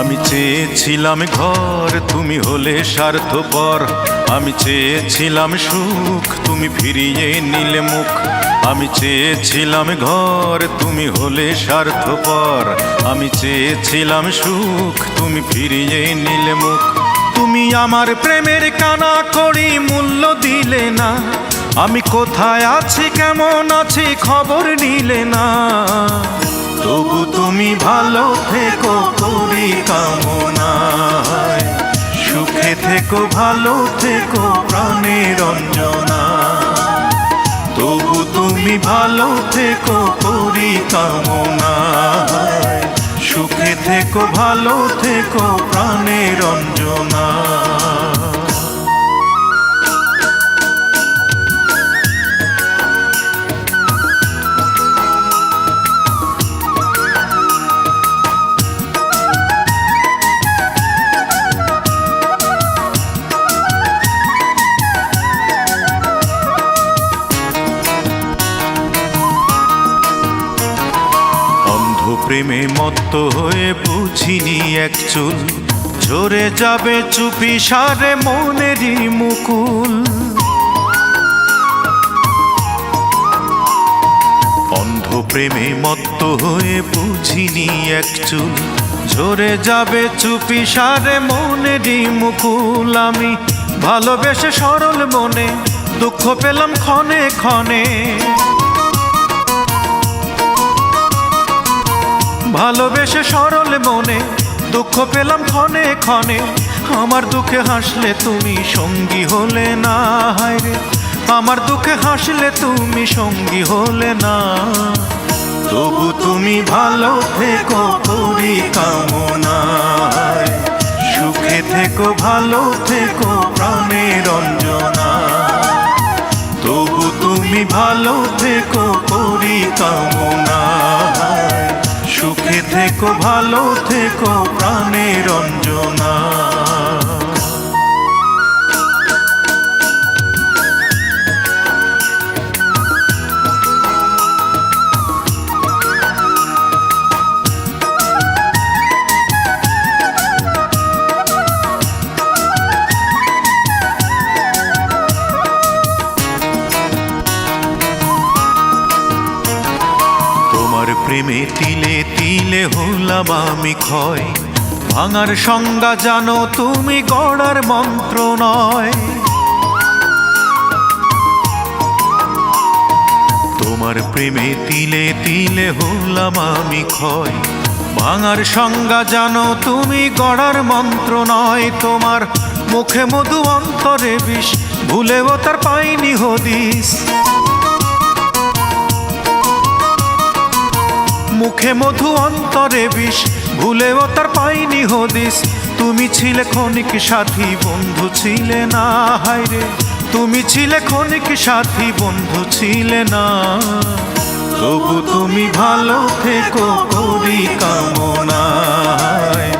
আমি চেয়েছিলাম ঘর, তুমি হলে স্বার্থপর। আমি চেয়েছিলাম সুখ, তুমি ফিরিয়ে নিলে মুখ। আমি চেয়েছিলাম ঘর, তুমি হলে স্বার্থপর। আমি চেয়েছিলাম সুখ, তুমি ফিরিয়ে নিলে মুখ। তুমি আমার প্রেমের কানা করি, মূল্য দিলে না। আমি কোথায় আছি, কেমন আছি, খবর নিলে না। তবু তুমি ভালো থেকো কামনায়। সুখে থেকো, ভালো থেকো, প্রাণের রঞ্জনা তবু তুমি ভালো থেকো করি কামনায় সুখে থেকো, ভালো থেকো, প্রাণের রঞ্জনা প্রেমে মত্ত হয়ে বুঝিনি এক চুল। ঝরে যাবে চুপি সারে মনেরই মুকুল। অন্ধ প্রেমে মত্ত হয়ে বুঝিনি এক চুল। ঝরে যাবে চুপি সারে মনেরই মুকুল। আমি ভালোবেসে সরল মনে দুঃখ পেলাম ক্ষণে ক্ষণে। ভালোবেসে সরল মনে, দুঃখ পেলাম ক্ষণে ক্ষণে। আমার দুঃখে হাসলে তুমি সঙ্গী হলে না হায়রে আমার দুঃখে হাসলে তুমি সঙ্গী হলে না। তবু তুমি ভালো থেকো, করি কামনায় সুখে থেকো, ভালো থেকো, প্রাণের রঞ্জনা তবু তুমি ভালো থেকো, করি কামনায় সুখে থেকো ভালো থেকো প্রাণের রঞ্জনা তোমার প্রেমে তিলে তিলে হলাম আমি ক্ষয়। ভাঙার সংজ্ঞা জানো তুমি, গড়ার মন্ত্র নয়। তোমার প্রেমে তিলে তিলে হলাম আমি ক্ষয়। ভাঙার সংজ্ঞা জানো তুমি, গড়ার মন্ত্র নয়। তোমার মুখে মধু অন্তরে বিষ, ভুলেও তার পাইনি হদিস। মুখে মধু অন্তরে বিষ, ভুলেও তার পাইনি হদিস। তুমি ছিলে ক্ষণিক সাথী, বন্ধু ছিলে না হায়রে তুমি ছিলে ক্ষণিক সাথী, বন্ধু ছিলে না। তবু তুমি ভালো থেকো, করি কামনায়।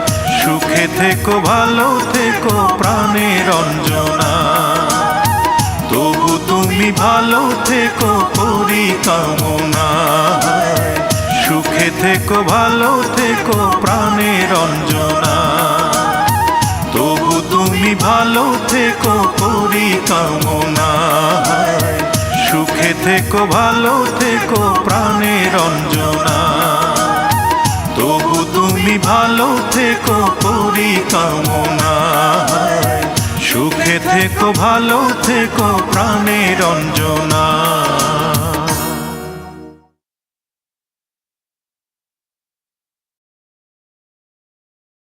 সুখে থেকো, ভালো থেকো, প্রাণের রঞ্জনা তবু তুমি ভালো থেকো, করি কামনায়। সুখে থেকো, ভালো থেকো প্রাণের রঞ্জনা তবু তুমি ভালো থেকো করি কামনায় সুখে থেকো, ভালো থেকো প্রাণের রঞ্জনা তবু তুমি ভালো থেকো করি কামনা সুখে থেকো, ভালো থেকো প্রাণের রঞ্জনা